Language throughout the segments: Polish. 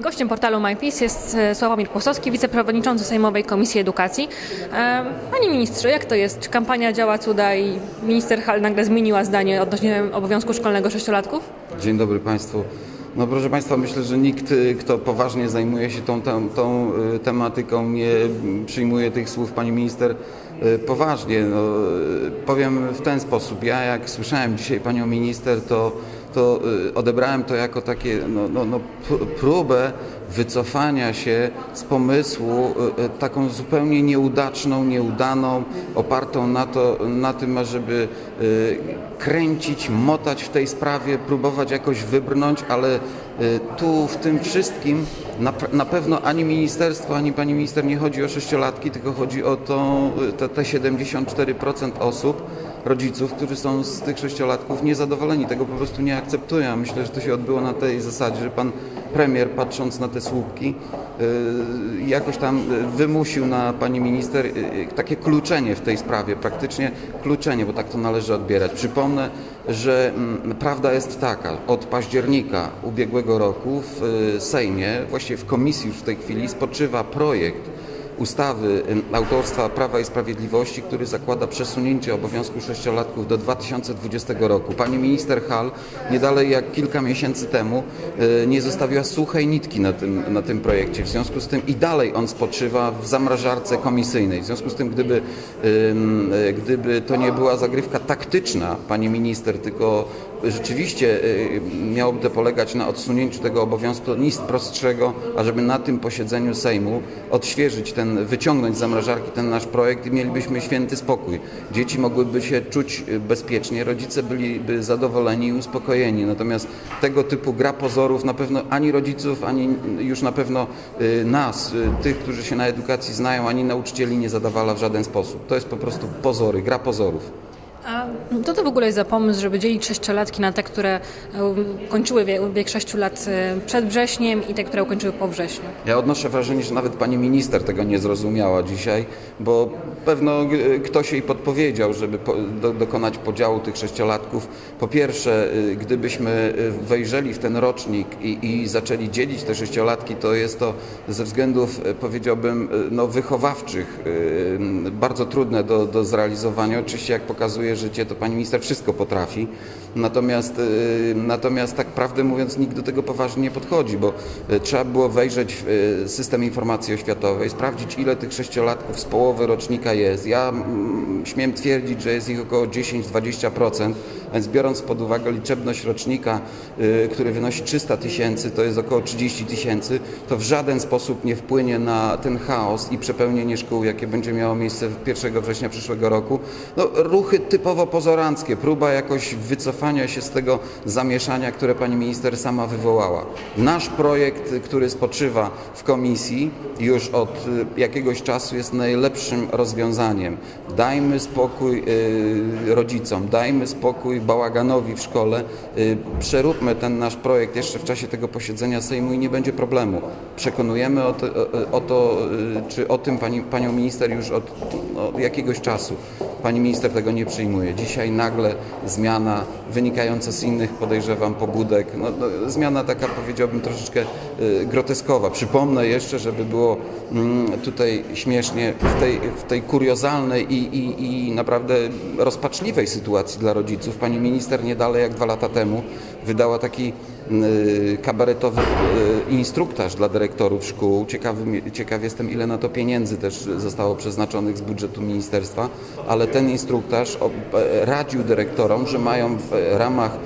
Gościem portalu MyPiece jest e, Sławomir Kłosowski, wiceprzewodniczący Sejmowej Komisji Edukacji. E, Panie ministrze, jak to jest? Czy kampania działa cuda i minister Hall nagle zmieniła zdanie odnośnie obowiązku szkolnego sześciolatków? Dzień dobry Państwu. No proszę Państwa, myślę, że nikt, y, kto poważnie zajmuje się tą, tą, tą y, tematyką, nie przyjmuje tych słów Pani Minister y, poważnie. No, powiem w ten sposób. Ja jak słyszałem dzisiaj Panią Minister, to, to y, odebrałem to jako takie no, no, no, próbę wycofania się z pomysłu y, y, taką zupełnie nieudaczną, nieudaną, opartą na, to, na tym, ażeby kręcić, motać w tej sprawie, próbować jakoś wybrnąć, ale tu w tym wszystkim na, na pewno ani ministerstwo, ani pani minister nie chodzi o sześciolatki, tylko chodzi o y, te, te 74% osób, rodziców, którzy są z tych sześciolatków niezadowoleni, tego po prostu nie akceptują. Myślę, że to się odbyło na tej zasadzie, że pan premier patrząc na te słupki y, jakoś tam wymusił na pani minister y, y, takie kluczenie w tej sprawie, praktycznie kluczenie, bo tak to należy odbierać. Przypomnę, że mm, prawda jest taka, od października ubiegłego roku w Sejmie, właściwie w komisji już w tej chwili spoczywa projekt ustawy autorstwa Prawa i Sprawiedliwości, który zakłada przesunięcie obowiązku sześciolatków do 2020 roku. Pani minister Hall nie dalej jak kilka miesięcy temu y, nie zostawiła suchej nitki na tym, na tym projekcie. W związku z tym i dalej on spoczywa w zamrażarce komisyjnej. W związku z tym, gdyby, y, gdyby to nie była zagrywka taktyczna pani minister, tylko rzeczywiście y, miałoby to polegać na odsunięciu tego obowiązku, nic prostszego, ażeby na tym posiedzeniu Sejmu odświeżyć ten, wyciągnąć z zamrażarki ten nasz projekt i mielibyśmy święty spokój. Dzieci mogłyby się czuć y, bezpiecznie, rodzice byliby zadowoleni i uspokojeni. Natomiast tego typu gra pozorów na pewno ani rodziców, ani już na pewno y, nas, tych, którzy się na edukacji znają, ani nauczycieli nie zadawala w żaden sposób. To jest po prostu pozory, gra pozorów. A co to w ogóle jest za pomysł, żeby dzielić sześciolatki na te, które e, kończyły wiek, 6 lat e, przed wrześniem i te, które ukończyły po wrześniu? Ja odnoszę wrażenie, że nawet pani minister tego nie zrozumiała dzisiaj, bo pewno y, ktoś jej podpowiedział, żeby dokonać podziału tych sześciolatków. Po pierwsze, gdybyśmy wejrzeli w ten rocznik i, i zaczęli dzielić te sześciolatki, to jest to ze względów, powiedziałbym, no, wychowawczych bardzo trudne do, do zrealizowania. Oczywiście, jak pokazuje życie, to pani minister wszystko potrafi. Natomiast, y, natomiast tak prawdę mówiąc, nikt do tego poważnie nie podchodzi, bo y, trzeba było wejrzeć w y, system informacji oświatowej, sprawdzić ile tych sześciolatków z połowy rocznika jest. Ja śmiem twierdzić, że jest ich około 10-20%, więc biorąc pod uwagę liczebność rocznika, który wynosi 300 tysięcy, to jest około 30 tysięcy, to w żaden sposób nie wpłynie na ten chaos i przepełnienie szkół, jakie będzie miało miejsce 1 września przyszłego roku. No, ruchy typowo pozoranckie, próba jakoś wycofania się z tego zamieszania, które pani minister sama wywołała. Nasz projekt, który spoczywa w komisji już od y, jakiegoś czasu jest najlepszym rozwiązaniem. Dajmy spokój y, rodzicom, dajmy spokój bałaganowi w szkole, y, przeróbmy ten nasz projekt jeszcze w czasie tego posiedzenia Sejmu i nie będzie problemu. Przekonujemy o to, o, to czy o tym pani, panią minister już od no, jakiegoś czasu. Pani minister tego nie przyjmuje. Dzisiaj nagle zmiana wynikająca z innych, podejrzewam, pobudek. No, no, zmiana taka, powiedziałbym, troszeczkę y, groteskowa. Przypomnę jeszcze, żeby było mm, tutaj śmiesznie, w tej, w tej kuriozalnej i, i, i naprawdę rozpaczliwej sytuacji dla rodziców pani minister nie dalej jak dwa lata temu wydała taki kabaretowy y, instruktaż dla dyrektorów szkół. Ciekawy, ciekaw jestem, ile na to pieniędzy też zostało przeznaczonych z budżetu ministerstwa, ale ten instruktaż e, radził dyrektorom, że mają w ramach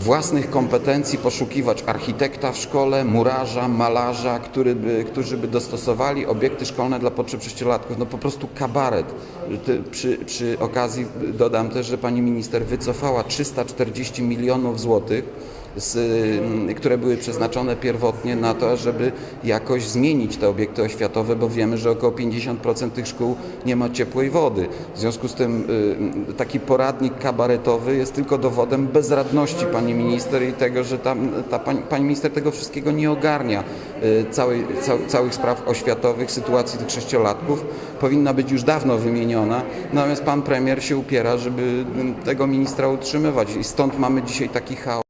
własnych kompetencji poszukiwać architekta w szkole, murarza, malarza, który by, którzy by dostosowali obiekty szkolne dla potrzeb sześciolatków. No po prostu kabaret. Przy, przy okazji dodam też, że pani minister wycofała 340 milionów złotych z, y, które były przeznaczone pierwotnie na to, żeby jakoś zmienić te obiekty oświatowe, bo wiemy, że około 50% tych szkół nie ma ciepłej wody. W związku z tym y, taki poradnik kabaretowy jest tylko dowodem bezradności pani minister i tego, że tam, ta pani, pani minister tego wszystkiego nie ogarnia, y, całej, cał, całych spraw oświatowych, sytuacji tych sześciolatków. Powinna być już dawno wymieniona, natomiast pan premier się upiera, żeby y, tego ministra utrzymywać i stąd mamy dzisiaj taki chaos.